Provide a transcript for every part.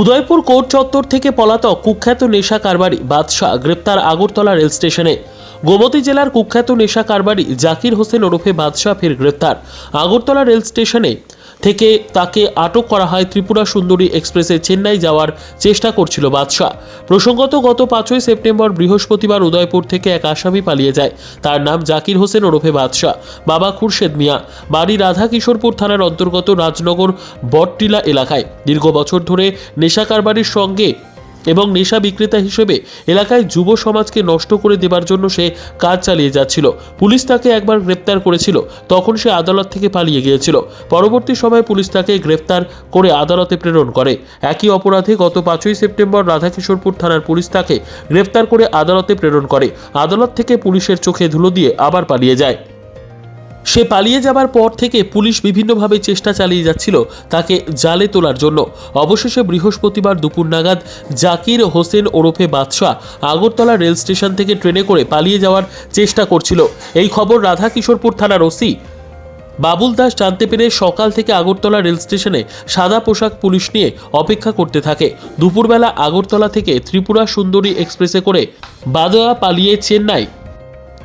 Udaipur court চত্বর থেকে পলাতক কুখ্যাত নেশা কারবারি বাদশাহ গ্রেপ্তার আগরতলা রেল স্টেশনে। গোমতী জেলার কুখ্যাত নেশা কারবারি জাকির হোসেন ওরফে বাদশাহ ফের গ্রেপ্তার। আগরতলা রেল স্টেশনে থেকে তাকে আটক করা হয় ত্রিপুরা সুন্দরী এক্সপ্রেসে চেন্নাই যাওয়ার চেষ্টা করছিল বাদশাহ। প্রসঙ্গত গত পাঁচই সেপ্টেম্বর বৃহস্পতিবার উদয়পুর থেকে এক আসামি পালিয়ে যায়। তার নাম জাকির হোসেন ওরফে বাদশাহ। বাবা খুরশেদ মিয়া। বাড়ি রাধা কিশোরপুর থানার অন্তর্গত রাজনগর বটটিলা এলাকায়। দীর্ঘ বছর ধরে নেশা কারবারির সঙ্গে এবং নেশা বিক্রেতা হিসেবে এলাকায় যুব সমাজকে নষ্ট করে দেবার জন্য সে কাজ চালিয়ে যাচ্ছিল। পুলিশ তাকে একবার গ্রেপ্তার করেছিল। তখন সে আদালত থেকে পালিয়ে গিয়েছিল। পরবর্তী সময়ে পুলিশ তাকে গ্রেপ্তার করে আদালতে প্রেরণ করে। একই অপরাধে গত পাঁচই সেপ্টেম্বর রাধাকিশোরপুর থানার পুলিশ তাকে গ্রেপ্তার করে আদালতে প্রেরণ করে। আদালত থেকে পুলিশের চোখে ধুলো দিয়ে আবার পালিয়ে যায়। সে পালিয়ে যাবার পর থেকে পুলিশ বিভিন্নভাবে চেষ্টা চালিয়ে যাচ্ছিল তাকে জালে তোলার জন্য। অবশেষে বৃহস্পতিবার দুপুর নাগাদ জাকির হোসেন ওরফে বাদশাহ আগরতলা রেল স্টেশন থেকে ট্রেনে করে পালিয়ে যাওয়ার চেষ্টা করছিল। এই খবর রাধা কিশোরপুর থানার ওসি বাবুল দাস জানতে পেরে সকাল থেকে আগরতলা রেল স্টেশনে সাদা পোশাক পুলিশ নিয়ে অপেক্ষা করতে থাকে। দুপুরবেলা আগরতলা থেকে ত্রিপুরা সুন্দরী এক্সপ্রেসে করে বাদোয়া পালিয়ে চেন্নাই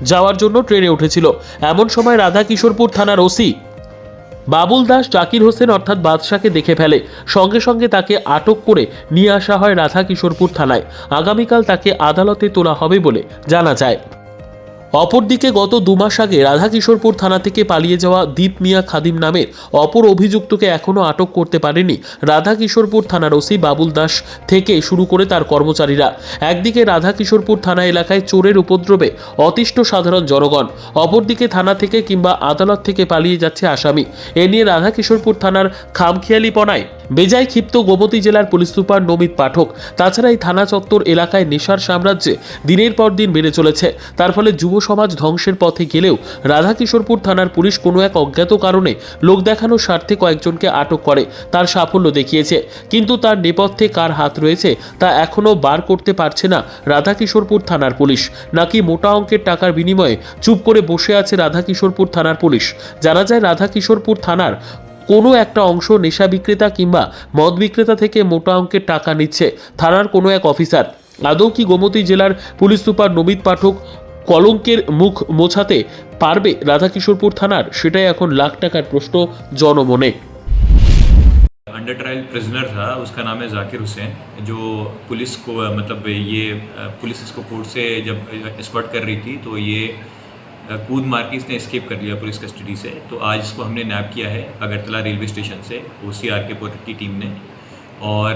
যাওয়ার জন্য ট্রেনে উঠেছিল। এমন সময় রাধা কিশোরপুর থানার ওসি বাবুল দাস জাকির হোসেন অর্থাৎ বাদশাকে দেখে ফেলে। সঙ্গে সঙ্গে তাকে আটক করে নিয়ে আসা হয় রাধা কিশোরপুর থানায়। আগামীকাল তাকে আদালতে তোলা হবে বলে জানা যায়। অপরদিকে গত দু মাস আগে রাধাকিশোরপুর থানা থেকে পালিয়ে যাওয়া দীপ মিয়া খাদিম নামের অপর অভিযুক্তকে এখনও আটক করতে পারেনি রাধাকিশোরপুর থানার ওসি বাবুল দাস থেকে শুরু করে তার কর্মচারীরা। একদিকে রাধাকিশোরপুর থানা এলাকায় চোরের উপদ্রবে অতিষ্ঠ সাধারণ জনগণ, অপরদিকে থানা থেকে কিংবা আদালত থেকে পালিয়ে যাচ্ছে আসামি। এ নিয়ে রাধাকিশোরপুর থানার খামখেয়ালিপনায় বেজায় ক্ষিপ্ত গোমতী জেলার পুলিশ সুপার নমিত পাঠক। তাছাড়া এই থানা চত্বর এলাকায় নেশার সাম্রাজ্যে দিনের পর দিন বেড়ে চলেছে। তার ফলে যুব সমাজ ধ্বংসের পথে গেলেও রাধাকিশোরপুর থানার পুলিশ কোনো এক অজ্ঞাত কারণে লোক দেখানোর স্বার্থে কয়েকজনকে আটক করে, তার সাফল্য দেখিয়েছে। কিন্তু তার নেপথ্যে কার হাত রয়েছে, তা এখনও বার করতে পারছে না রাধাকিশোরপুর থানার পুলিশ। নাকি মোটা অঙ্কের টাকার বিনিময়ে চুপ করে বসে আছে রাধাকিশোরপুর থানার পুলিশ? জানা যায়, রাধাকিশোরপুর থানার কোনো একটা অংশ নেশা বিক্রেতা কিংবা মদ বিক্রেতা থেকে মোটা অঙ্কের টাকা নিচ্ছে থানার কোনো এক অফিসার আদৌ কি গোমতী জেলার পুলিশ সুপার নমিত পাঠক কলঙ্কের মুখ মোছাতে পারবে রাধাকিশোরপুর থানার সেটাই এখন লাখ টাকার প্রশ্ন জনমনে अंडर ट्रायल प्रिजनर था उसका नाम है जाकिर हुसैन जो पुलिस को मतलब ये पुलिस इसको कोर्ट से जब स्पॉट कर रही थी तो ये कूद मार के इसने एस्केप कर लिया पुलिस कस्टडी से। तो आज इसको हमने नैप किया है अगरतला रेलवे स्टेशन से ओ सी आर के पुर की टीम ने। और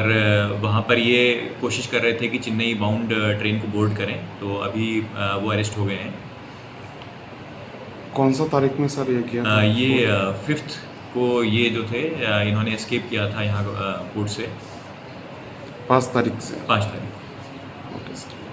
वहाँ पर ये कोशिश कर रहे थे कि चेन्नई बाउंड ट्रेन को बोर्ड करें। तो अभी वो अरेस्ट हो गए हैं। कौन सा तारीख में सर ये किया था? ये फिफ्थ को ये जो थे इन्होंने एस्केप किया था यहाँ कोर्ट से। पाँच तारीख से। पाँच तारीख। Okay sir